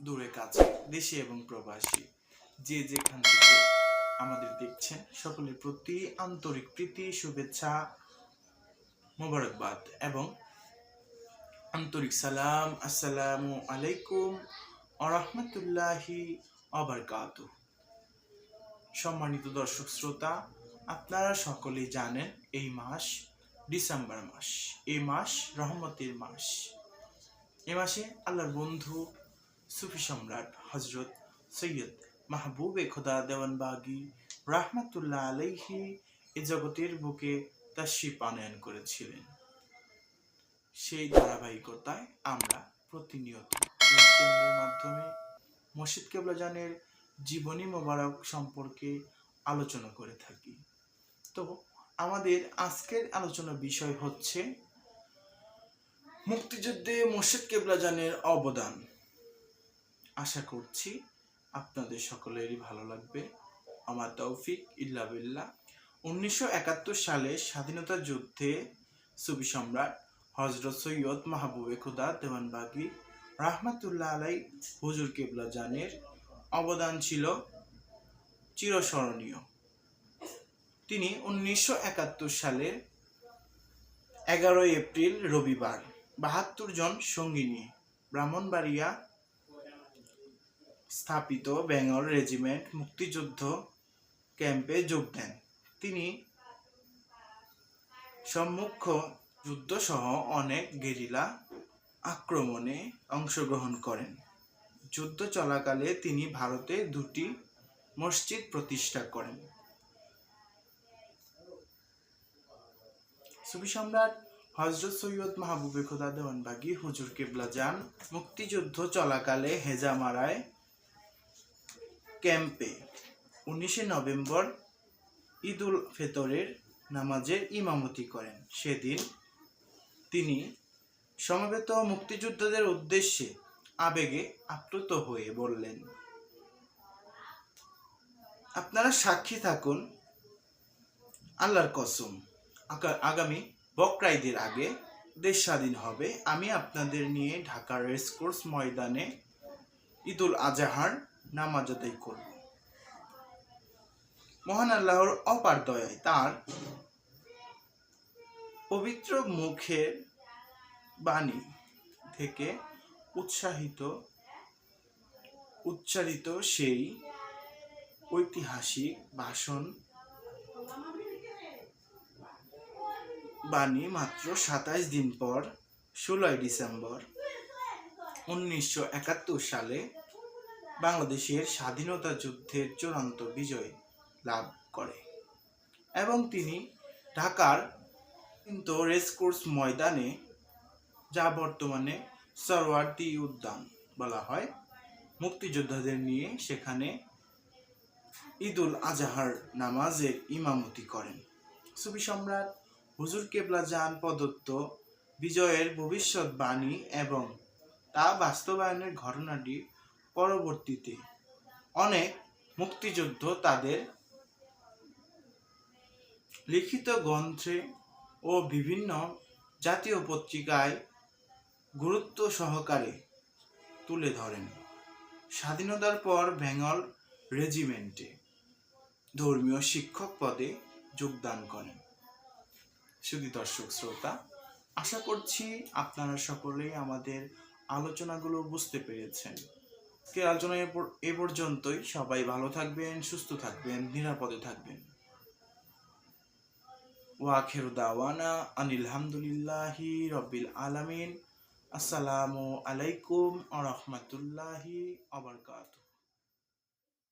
দূরে কাছে, দেশে এবং প্রবাসী, যে যেখান থেকে আমাদের দেখছেন, সকলের প্রতি আন্তরিক প্রীতি, শুভেচ্ছা মোবারকবাদ এবং আন্তরিক সালাম, আসসালামু আলাইকুম আরহামতুল্লাহি অবরকাত সম্মানিত দর্শক শ্রোতা, আপনারা সকলেই জানেন এই মাস ডিসেম্বর মাস, এই মাস রহমতের মাস। এ মাসে আল্লাহর বন্ধু, সুফি সম্রাট হজরত সৈয়দ মাহবুবে খোদা দেওয়ানবাগি রাহমাতুল্লাহ আলাইহি এ জগতের বুকে তাশরিফ আনয়ন করেছিলেন। সেই ধারাবাহিকতায় আমরা প্রতিনিয়ত চ্যানেলের মাধ্যমে মসজিদ কেবলাজানের জীবনী মোবারক সম্পর্কে আলোচনা করে থাকি। তো আমাদের আজকের আলোচনা বিষয় হচ্ছে মুক্তিযুদ্ধে মোর্শেদ কেবলাজানের অবদান। আশা করছি আপনাদের সকলেরই ভালো লাগবে। আমার তৌফিক, ইল্লা বিল্লাহ। উনিশশো একাত্তর সালে স্বাধীনতা যুদ্ধে সুবি সম্রাট হজরত সৈয়দ মাহবুবে খুদা দেওয়ানবাগি রাহমাতুল্লাহ আলাই হুজুর কেবলা জানের অবদান ছিল চিরস্মরণীয়। তিনি উনিশশো সালের এগারোই এপ্রিল রবিবার বাহাত্তর জন সঙ্গী নিয়ে ব্রাহ্মণবাড়িয়া স্থাপিত বেঙ্গল রেজিমেন্ট মুক্তিযুদ্ধ ক্যাম্পে যোগ দেন। তিনি সম্মুখ যুদ্ধ সহ অনেক গেরিলা আক্রমণে অংশগ্রহণ করেন। যুদ্ধ চলাকালে তিনি ভারতে দুটি মসজিদ প্রতিষ্ঠা করেন। সুফি সম্রাট হজরত সৈয়দ মাহবুবে খোদা দেওয়ানবাগি হুজুর কেবলা যান মুক্তিযুদ্ধ চলাকালে হেজামারায় ক্যাম্পে। উনিশে নভেম্বর ঈদুল ফেতরের নামাজের ইমামতি করেন। সেদিন তিনি সমবেত মুক্তিযোদ্ধাদের উদ্দেশ্যে আবেগে আপ্লুত হয়ে বললেন, আপনারা সাক্ষী থাকুন আল্লাহর কসম। আগা- আগামী বকরাইদের আগে দেশ স্বাধীন হবে। আমি আপনাদের নিয়ে ঢাকার রেসকোর্স ময়দানে ঈদুল আজহার নামাজ আদায় করব। মহান আল্লাহর অপার দয়ায় তার পবিত্র মুখের বাণী থেকে উৎসাহিত, উচ্চারিত সেই ঐতিহাসিক ভাষণ বাণী মাত্র সাতাইশ দিন পর, ষোলোই ডিসেম্বর উনিশশো একাত্তর সালে বাংলাদেশের স্বাধীনতা যুদ্ধের চূড়ান্ত বিজয় লাভ করে। এবং তিনি ঢাকার কিন্তু রেসকোর্স ময়দানে যা বর্তমানে সরওয়ার্দী উদ্যান বলা হয়, মুক্তিযোদ্ধাদের নিয়ে সেখানে ঈদুল আজহার নামাজের ইমামতি করেন। সুফি সম্রাট হুজুর কেবলা জাহান প্রদত্ত বিজয়ের ভবিষ্যৎবাণী এবং তা বাস্তবায়নের ঘটনাটি পরবর্তীতে অনেক মুক্তিযুদ্ধ তাদের লিখিত গ্রন্থে ও বিভিন্ন জাতীয় পত্রিকায় গুরুত্ব সহকারে তুলে ধরেন। স্বাধীনতার পর বেঙ্গল রেজিমেন্টে ধর্মীয় শিক্ষক পদে যোগদান করেন। শুধু দর্শক শ্রোতা, আশা করছি আপনারা সকলেই আমাদের আলোচনাগুলো বুঝতে পেরেছেন। আজকে আলোচনা এ পর্যন্তই সবাই ভালো থাকবেন, সুস্থ থাকবেন, নিরাপদে থাকবেন। ওয়াখের দাওয়ানা আনিল হামদুলিল্লাহি রব্বিল আলামিন। আসসালামু আলাইকুম আ রহমতুল্লাহি আবরকাত